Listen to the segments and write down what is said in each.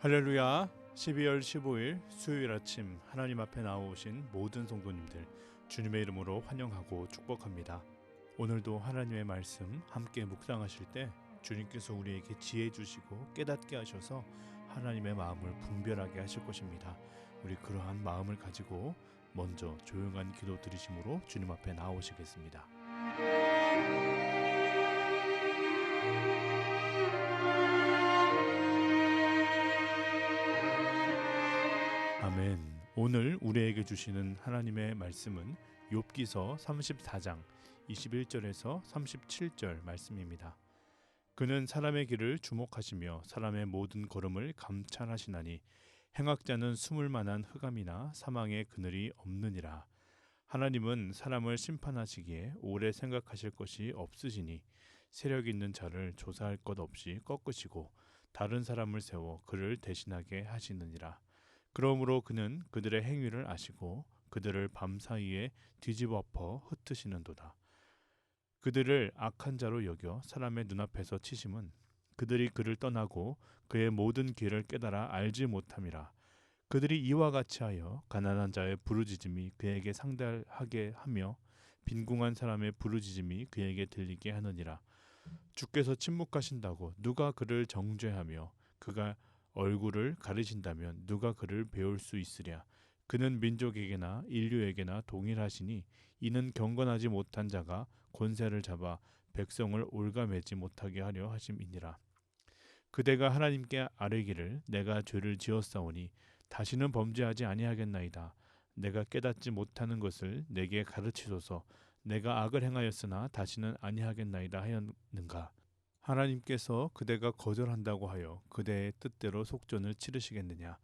할렐루야 12월 15일 수요일 아침 하나님 앞에 나오신 모든 성도님들 주님의 이름으로 환영하고 축복합니다. 오늘도 하나님의 말씀 함께 묵상하실 때 주님께서 우리에게 지혜 주시고 깨닫게 하셔서 하나님의 마음을 분별하게 하실 것입니다. 우리 그러한 마음을 가지고 먼저 조용한 기도 드리심으로 주님 앞에 나오시겠습니다. 오늘 우리에게 주시는 하나님의 말씀은 욥기서 34장 21절에서 37절 말씀입니다. 그는 사람의 길을 주목하시며 사람의 모든 걸음을 감찰하시나니 행악자는 숨을 만한 흑암이나 사망의 그늘이 없느니라. 하나님은 사람을 심판하시기에 오래 생각하실 것이 없으시니 세력 있는 자를 조사할 것 없이 꺾으시고 다른 사람을 세워 그를 대신하게 하시느니라. 그러므로 그는 그들의 행위를 아시고 그들을 밤사이에 뒤집어 엎어 흩으시는도다. 그들을 악한 자로 여겨 사람의 눈앞에서 치심은 그들이 그를 떠나고 그의 모든 길을 깨달아 알지 못함이라. 그들이 이와 같이 하여 가난한 자의 부르짖음이 그에게 상달하게 하며 빈궁한 사람의 부르짖음이 그에게 들리게 하느니라. 주께서 침묵하신다고 누가 그를 정죄하며 그가 얼굴을 가리신다면 누가 그를 배울 수 있으랴. 그는 민족에게나 인류에게나 동일하시니 이는 경건하지 못한 자가 권세를 잡아 백성을 올가매지 못하게 하려 하심이니라. 그대가 하나님께 아뢰기를 내가 죄를 지었사오니 다시는 범죄하지 아니하겠나이다. 내가 깨닫지 못하는 것을 내게 가르치소서. 내가 악을 행하였으나 다시는 아니하겠나이다 하였는가. 하나님께서 그대가 거절한다고 하여 그대의 뜻대로 속전을 치르시겠느냐?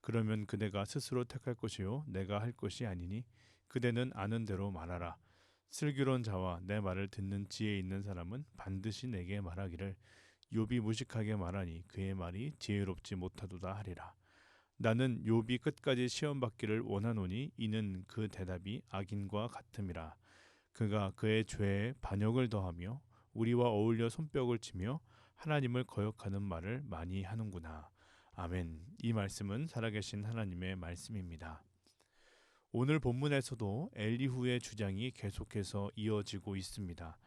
그러면 그대가 스스로 택할 것이요 내가 할 것이 아니니 그대는 아는 대로 말하라. 슬기로운 자와 내 말을 듣는 지혜 있는 사람은 반드시 내게 말하기를 욥이 무식하게 말하니 그의 말이 지혜롭지 못하도다 하리라. 나는 욥이 끝까지 시험 받기를 원하노니 이는 그 대답이 악인과 같음이라. 그가 그의 죄에 반역을 더하며 우리와 어울려 손뼉을 치며 하나님을 거역하는 말을 많이 하는구나. 아멘. 이 말씀은 살아계신 하나님의 말씀입니다. 오늘 본문에서도 엘리후의 주장이 계속해서 이어지고 있습니다.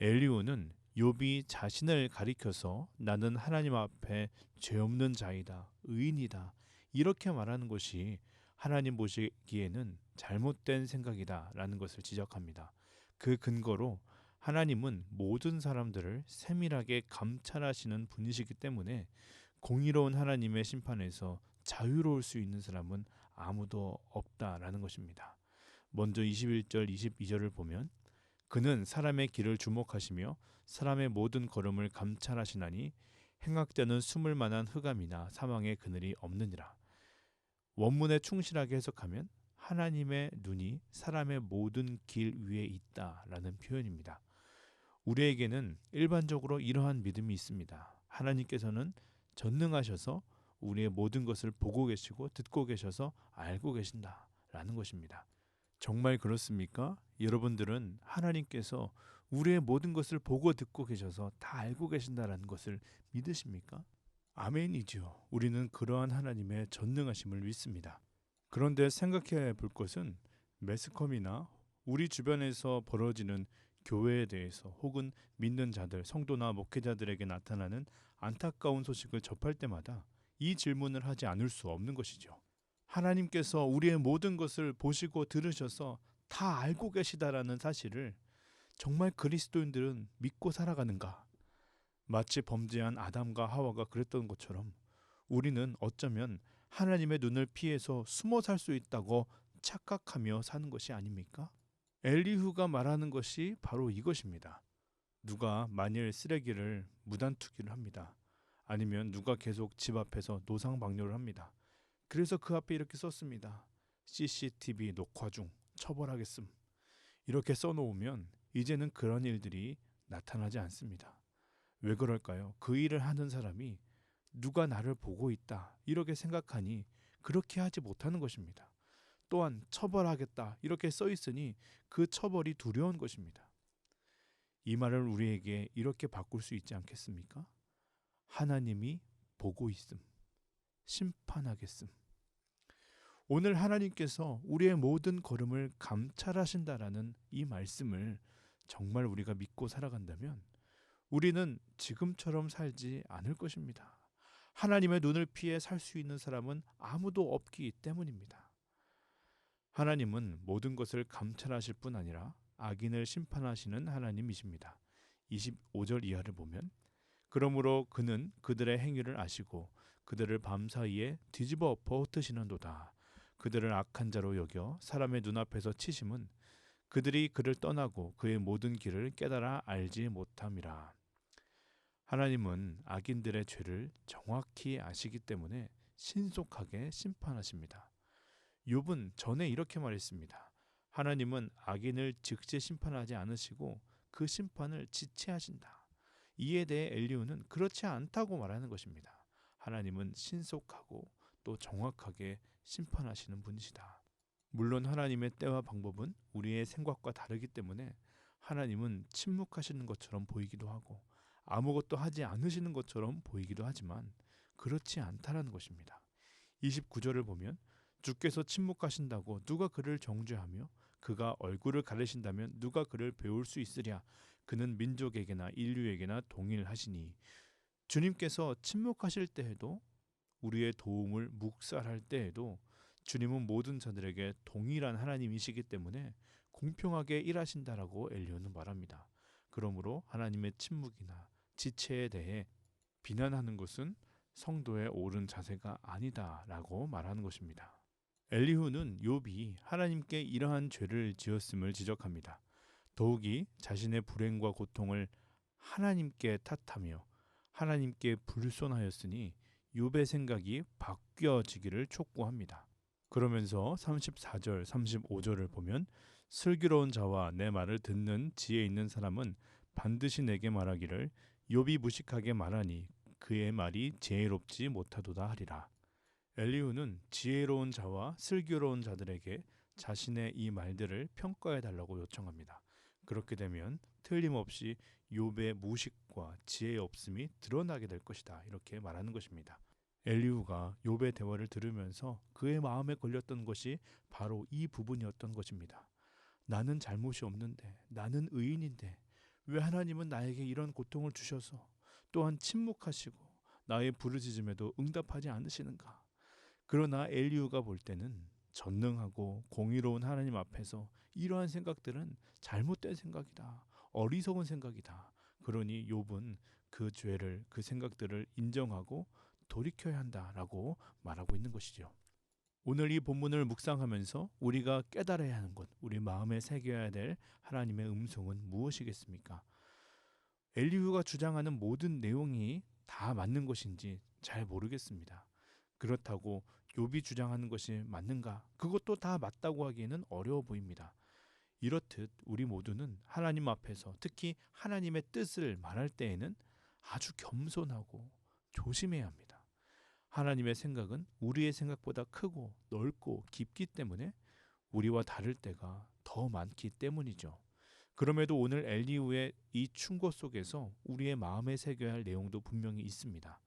엘리후는 욥이 자신을 가리켜서 나는 하나님 앞에 죄 없는 자이다. 의인이다. 이렇게 말하는 것이 하나님 보시기에는 잘못된 생각이다라는 것을 지적합니다. 그 근거로 하나님은 모든 사람들을 세밀하게 감찰하시는 분이시기 때문에 공의로운 하나님의 심판에서 자유로울 수 있는 사람은 아무도 없다라는 것입니다. 먼저 21절 22절을 보면 그는 사람의 길을 주목하시며 사람의 모든 걸음을 감찰하시나니 행악자는 숨을 만한 흑암이나 사망의 그늘이 없느니라. 원문에 충실하게 해석하면 하나님의 눈이 사람의 모든 길 위에 있다라는 표현입니다. 우리에게는 일반적으로 이러한 믿음이 있습니다. 하나님께서는 전능하셔서 우리의 모든 것을 보고 계시고 듣고 계셔서 알고 계신다 라는 것입니다. 정말 그렇습니까? 여러분들은 하나님께서 우리의 모든 것을 보고 듣고 계셔서 다 알고 계신다라는 것을 믿으십니까? 아멘이죠. 우리는 그러한 하나님의 전능하심을 믿습니다. 그런데 생각해 볼 것은 매스컴이나 우리 주변에서 벌어지는 교회에 대해서 혹은 믿는 자들, 성도나 목회자들에게 나타나는 안타까운 소식을 접할 때마다 이 질문을 하지 않을 수 없는 것이죠. 하나님께서 우리의 모든 것을 보시고 들으셔서 다 알고 계시다라는 사실을 정말 그리스도인들은 믿고 살아가는가? 마치 범죄한 아담과 하와가 그랬던 것처럼 우리는 어쩌면 하나님의 눈을 피해서 숨어 살 수 있다고 착각하며 사는 것이 아닙니까? 엘리후가 말하는 것이 바로 이것입니다. 누가 만일 쓰레기를 무단 투기를 합니다. 아니면 누가 계속 집 앞에서 노상방뇨를 합니다. 그래서 그 앞에 이렇게 썼습니다. CCTV 녹화 중 처벌하겠음. 이렇게 써놓으면 이제는 그런 일들이 나타나지 않습니다. 왜 그럴까요? 그 일을 하는 사람이 누가 나를 보고 있다. 이렇게 생각하니 그렇게 하지 못하는 것입니다. 또한 처벌하겠다 이렇게 써 있으니 그 처벌이 두려운 것입니다. 이 말을 우리에게 이렇게 바꿀 수 있지 않겠습니까? 하나님이 보고 있음. 심판하겠음. 오늘 하나님께서 우리의 모든 걸음을 감찰하신다라는 이 말씀을 정말 우리가 믿고 살아간다면 우리는 지금처럼 살지 않을 것입니다. 하나님의 눈을 피해 살 수 있는 사람은 아무도 없기 때문입니다. 하나님은 모든 것을 감찰하실 뿐 아니라 악인을 심판하시는 하나님이십니다. 25절 이하를 보면 그러므로 그는 그들의 행위를 아시고 그들을 밤사이에 뒤집어 엎어 흩으시는도다. 그들을 악한 자로 여겨 사람의 눈앞에서 치심은 그들이 그를 떠나고 그의 모든 길을 깨달아 알지 못함이라. 하나님은 악인들의 죄를 정확히 아시기 때문에 신속하게 심판하십니다. 욥은 전에 이렇게 말했습니다. 하나님은 악인을 즉시 심판하지 않으시고 그 심판을 지체하신다. 이에 대해 엘리우는 그렇지 않다고 말하는 것입니다. 하나님은 신속하고 또 정확하게 심판하시는 분이시다. 물론 하나님의 때와 방법은 우리의 생각과 다르기 때문에 하나님은 침묵하시는 것처럼 보이기도 하고 아무것도 하지 않으시는 것처럼 보이기도 하지만 그렇지 않다라는 것입니다. 29절을 보면 주께서 침묵하신다고 누가 그를 정죄하며 그가 얼굴을 가리신다면 누가 그를 배울 수 있으랴 그는 민족에게나 인류에게나 동일하시니 주님께서 침묵하실 때에도 우리의 도움을 묵살할 때에도 주님은 모든 자들에게 동일한 하나님이시기 때문에 공평하게 일하신다라고 엘리오는 말합니다. 그러므로 하나님의 침묵이나 지체에 대해 비난하는 것은 성도의 옳은 자세가 아니다라고 말하는 것입니다. 엘리후는 욥이 하나님께 이러한 죄를 지었음을 지적합니다. 더욱이 자신의 불행과 고통을 하나님께 탓하며 하나님께 불손하였으니 욥의 생각이 바뀌어지기를 촉구합니다. 그러면서 34절, 35절을 보면 슬기로운 자와 내 말을 듣는 지혜 있는 사람은 반드시 내게 말하기를 욥이 무식하게 말하니 그의 말이 지혜롭지 못하도다 하리라. 엘리후는 지혜로운 자와 슬기로운 자들에게 자신의 이 말들을 평가해 달라고 요청합니다. 그렇게 되면 틀림없이 욥의 무식과 지혜의 없음이 드러나게 될 것이다. 이렇게 말하는 것입니다. 엘리후가 욥의 대화를 들으면서 그의 마음에 걸렸던 것이 바로 이 부분이었던 것입니다. 나는 잘못이 없는데 나는 의인인데 왜 하나님은 나에게 이런 고통을 주셔서 또한 침묵하시고 나의 부르짖음에도 응답하지 않으시는가? 그러나 엘리우가 볼 때는 전능하고 공의로운 하나님 앞에서 이러한 생각들은 잘못된 생각이다. 어리석은 생각이다. 그러니 욥은 그 죄를 그 생각들을 인정하고 돌이켜야 한다라고 말하고 있는 것이죠. 오늘 이 본문을 묵상하면서 우리가 깨달아야 하는 것, 우리 마음에 새겨야 될 하나님의 음성은 무엇이겠습니까? 엘리후가 주장하는 모든 내용이 다 맞는 것인지 잘 모르겠습니다. 그렇다고 욥이 주장하는 것이 맞는가? 그것도 다 맞다고 하기에는 어려워 보입니다. 이렇듯 우리 모두는 하나님 앞에서 특히 하나님의 뜻을 말할 때에는 아주 겸손하고 조심해야 합니다. 하나님의 생각은 우리의 생각보다 크고 넓고 깊기 때문에 우리와 다를 때가 더 많기 때문이죠. 그럼에도 오늘 엘리우의 이 충고 속에서 우리의 마음에 새겨야 할 내용도 분명히 있습니다.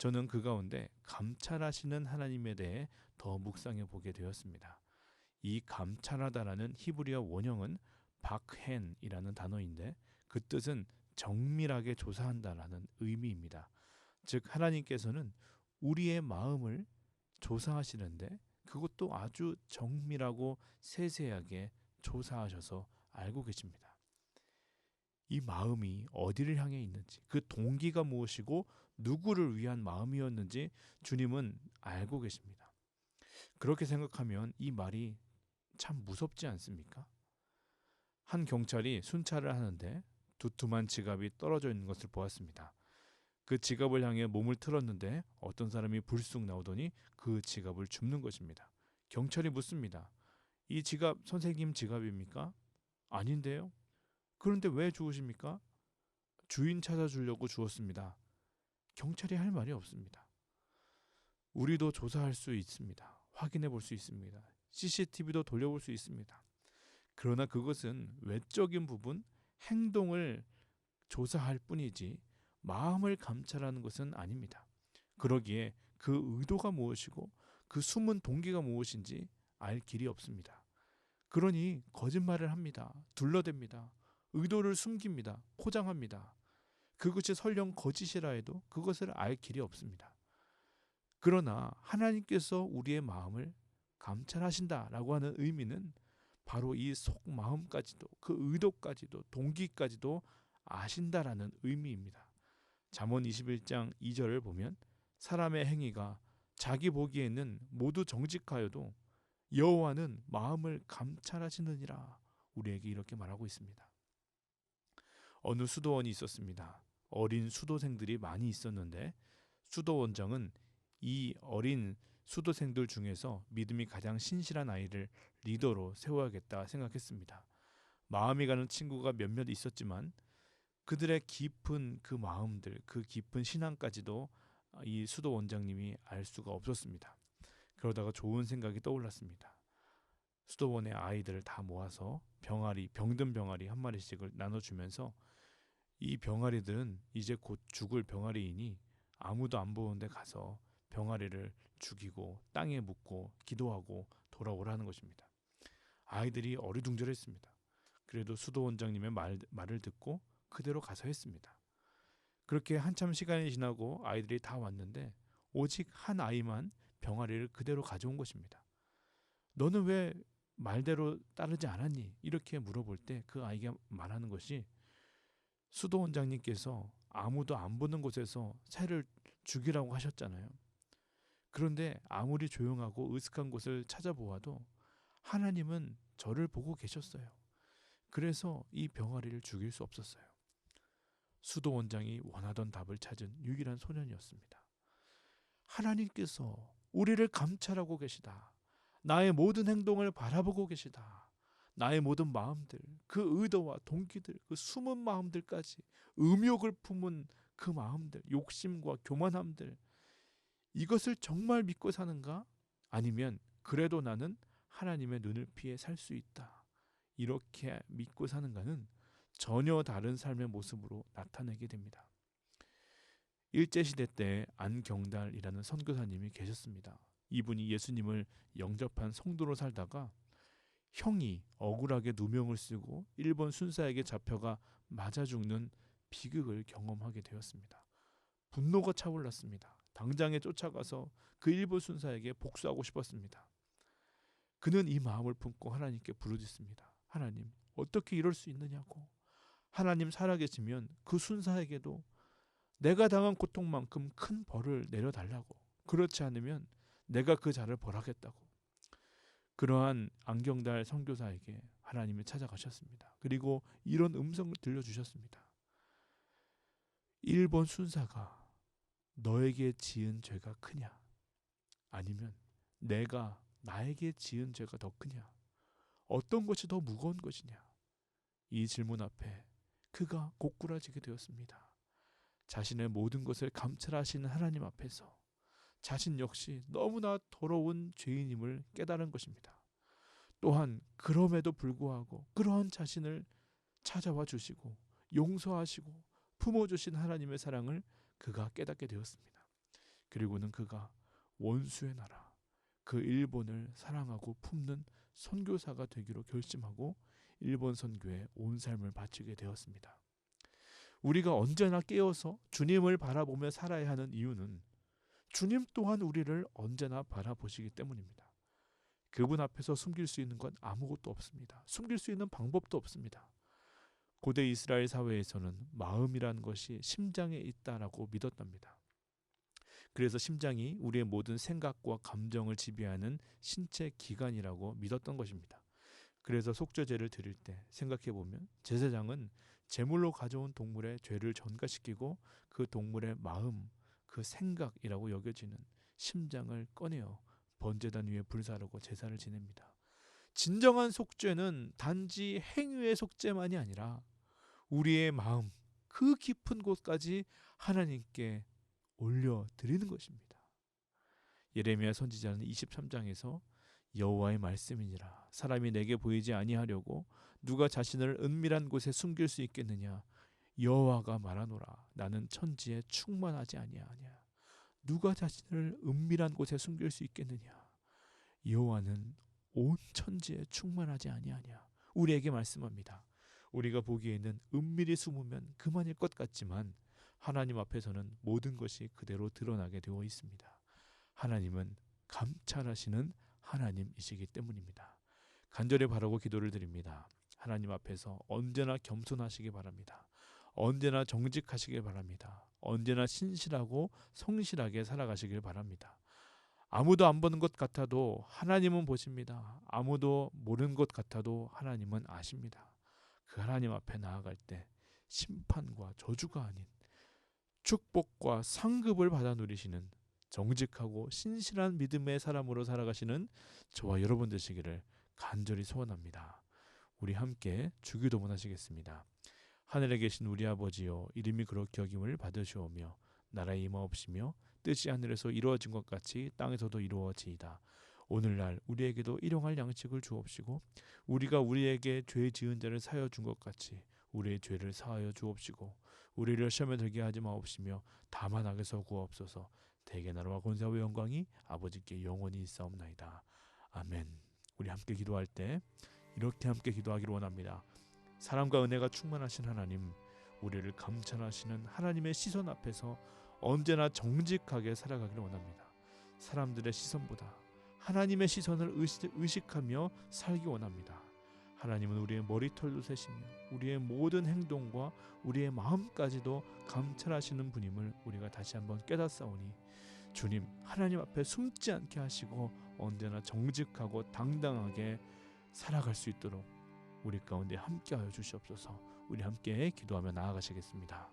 저는 그 가운데 감찰하시는 하나님에 대해 더 묵상해 보게 되었습니다. 이 감찰하다라는 히브리어 원형은 박헨이라는 단어인데 그 뜻은 정밀하게 조사한다라는 의미입니다. 즉 하나님께서는 우리의 마음을 조사하시는데 그것도 아주 정밀하고 세세하게 조사하셔서 알고 계십니다. 이 마음이 어디를 향해 있는지, 그 동기가 무엇이고 누구를 위한 마음이었는지 주님은 알고 계십니다. 그렇게 생각하면 이 말이 참 무섭지 않습니까? 한 경찰이 순찰을 하는데 두툼한 지갑이 떨어져 있는 것을 보았습니다. 그 지갑을 향해 몸을 틀었는데 어떤 사람이 불쑥 나오더니 그 지갑을 줍는 것입니다. 경찰이 묻습니다. 이 지갑 선생님 지갑입니까? 아닌데요. 그런데 왜 주우십니까? 주인 찾아주려고 주었습니다. 경찰이 할 말이 없습니다. 우리도 조사할 수 있습니다. 확인해 볼 수 있습니다. CCTV도 돌려볼 수 있습니다. 그러나 그것은 외적인 부분, 행동을 조사할 뿐이지 마음을 감찰하는 것은 아닙니다. 그러기에 그 의도가 무엇이고 그 숨은 동기가 무엇인지 알 길이 없습니다. 그러니 거짓말을 합니다. 둘러댑니다. 의도를 숨깁니다. 포장합니다. 그것이 설령 거짓이라 해도 그것을 알 길이 없습니다. 그러나 하나님께서 우리의 마음을 감찰하신다라고 하는 의미는 바로 이 속마음까지도 그 의도까지도 동기까지도 아신다라는 의미입니다. 잠언 21장 2절을 보면 사람의 행위가 자기 보기에는 모두 정직하여도 여호와는 마음을 감찰하시느니라 우리에게 이렇게 말하고 있습니다. 어느 수도원이 있었습니다. 어린 수도생들이 많이 있었는데 수도원장은 이 어린 수도생들 중에서 믿음이 가장 신실한 아이를 리더로 세워야겠다 생각했습니다. 마음이 가는 친구가 몇몇 있었지만 그들의 깊은 그 마음들, 그 깊은 신앙까지도 이 수도 원장님이 알 수가 없었습니다. 그러다가 좋은 생각이 떠올랐습니다. 수도원의 아이들을 다 모아서 병아리, 병든 병아리 한 마리씩을 나눠주면서 이 병아리들은 이제 곧 죽을 병아리이니 아무도 안 보는데 가서 병아리를 죽이고 땅에 묻고 기도하고 돌아오라는 것입니다. 아이들이 어리둥절했습니다. 그래도 수도 원장님의 말, 말을 듣고 그대로 가서 했습니다. 그렇게 한참 시간이 지나고 아이들이 다 왔는데 오직 한 아이만 병아리를 그대로 가져온 것입니다. 너는 왜 말대로 따르지 않았니? 이렇게 물어볼 때 그 아이가 말하는 것이 수도 원장님께서 아무도 안 보는 곳에서 새를 죽이라고 하셨잖아요. 그런데 아무리 조용하고 으슥한 곳을 찾아보아도 하나님은 저를 보고 계셨어요. 그래서 이 병아리를 죽일 수 없었어요. 수도 원장이 원하던 답을 찾은 유일한 소년이었습니다. 하나님께서 우리를 감찰하고 계시다. 나의 모든 행동을 바라보고 계시다. 나의 모든 마음들, 그 의도와 동기들, 그 숨은 마음들까지 음욕을 품은 그 마음들, 욕심과 교만함들, 이것을 정말 믿고 사는가? 아니면 그래도 나는 하나님의 눈을 피해 살 수 있다. 이렇게 믿고 사는가는 전혀 다른 삶의 모습으로 나타내게 됩니다. 일제시대 때 안경달이라는 선교사님이 계셨습니다. 이분이 예수님을 영접한 성도로 살다가 형이 억울하게 누명을 쓰고 일본 순사에게 잡혀가 맞아 죽는 비극을 경험하게 되었습니다. 분노가 차올랐습니다. 당장에 쫓아가서 그 일본 순사에게 복수하고 싶었습니다. 그는 이 마음을 품고 하나님께 부르짖습니다. 하나님, 어떻게 이럴 수 있느냐고. 하나님 살아계시면 그 순사에게도 내가 당한 고통만큼 큰 벌을 내려달라고. 그렇지 않으면 내가 그 자를 벌하겠다고. 그러한 안경달 선교사에게 하나님이 찾아가셨습니다. 그리고 이런 음성을 들려주셨습니다. 일본 순사가 너에게 지은 죄가 크냐? 아니면 내가 나에게 지은 죄가 더 크냐? 어떤 것이 더 무거운 것이냐? 이 질문 앞에 그가 고꾸라지게 되었습니다. 자신의 모든 것을 감찰하시는 하나님 앞에서 자신 역시 너무나 더러운 죄인임을 깨달은 것입니다. 또한 그럼에도 불구하고 그러한 자신을 찾아와 주시고 용서하시고 품어주신 하나님의 사랑을 그가 깨닫게 되었습니다. 그리고는 그가 원수의 나라, 그 일본을 사랑하고 품는 선교사가 되기로 결심하고 일본 선교에 온 삶을 바치게 되었습니다. 우리가 언제나 깨어서 주님을 바라보며 살아야 하는 이유는 주님 또한 우리를 언제나 바라보시기 때문입니다. 그분 앞에서 숨길 수 있는 건 아무것도 없습니다. 숨길 수 있는 방법도 없습니다. 고대 이스라엘 사회에서는 마음이라는 것이 심장에 있다라고 믿었답니다. 그래서 심장이 우리의 모든 생각과 감정을 지배하는 신체 기관이라고 믿었던 것입니다. 그래서 속죄제를 드릴 때 생각해 보면 제사장은 제물로 가져온 동물의 죄를 전가시키고 그 동물의 마음, 그 생각이라고 여겨지는 심장을 꺼내어 번제단 위에 불사르고 제사를 지냅니다. 진정한 속죄는 단지 행위의 속죄만이 아니라 우리의 마음 그 깊은 곳까지 하나님께 올려 드리는 것입니다. 예레미야 선지자는 23장에서 여호와의 말씀이니라 사람이 내게 보이지 아니하려고 누가 자신을 은밀한 곳에 숨길 수 있겠느냐 여호와가 말하노라 나는 천지에 충만하지 아니하냐 누가 자신을 은밀한 곳에 숨길 수 있겠느냐? 여호와는 온 천지에 충만하지 아니하냐? 우리에게 말씀합니다. 우리가 보기에는 은밀히 숨으면 그만일 것 같지만 하나님 앞에서는 모든 것이 그대로 드러나게 되어 있습니다. 하나님은 감찰하시는 하나님이시기 때문입니다. 간절히 바라고 기도를 드립니다. 하나님 앞에서 언제나 겸손하시기 바랍니다. 언제나 정직하시길 바랍니다. 언제나 신실하고 성실하게 살아가시길 바랍니다. 아무도 안 보는 것 같아도 하나님은 보십니다. 아무도 모르는 것 같아도 하나님은 아십니다. 그 하나님 앞에 나아갈 때 심판과 저주가 아닌 축복과 상급을 받아 누리시는 정직하고 신실한 믿음의 사람으로 살아가시는 저와 여러분 되시기를 간절히 소원합니다. 우리 함께 주기도문 하시겠습니다. 하늘에 계신 우리 아버지여 이름이 그렇게 여김을 받으시오며 나라의 임하옵시며 뜻이 하늘에서 이루어진 것 같이 땅에서도 이루어지이다. 오늘날 우리에게도 일용할 양식을 주옵시고 우리가 우리에게 죄 지은 자를 사여 준 것 같이 우리의 죄를 사하여 주옵시고 우리를 시험에 들게 하지 마옵시며 다만 악에서 구하옵소서 대개 나라와 권세와 영광이 아버지께 영원히 있사옵나이다. 아멘. 우리 함께 기도할 때 이렇게 함께 기도하기를 원합니다. 사랑과 은혜가 충만하신 하나님, 우리를 감찰하시는 하나님의 시선 앞에서 언제나 정직하게 살아가기를 원합니다. 사람들의 시선보다 하나님의 시선을 의식, 하며 살기 원합니다. 하나님은 우리의 머리털도 세시며 우리의 모든 행동과 우리의 마음까지도 감찰하시는 분임을 우리가 다시 한번 깨닫사오니 주님 하나님 앞에 숨지 않게 하시고 언제나 정직하고 당당하게 살아갈 수 있도록 우리 가운데 함께하여 주시옵소서. 우리 함께 기도하며 나아가시겠습니다.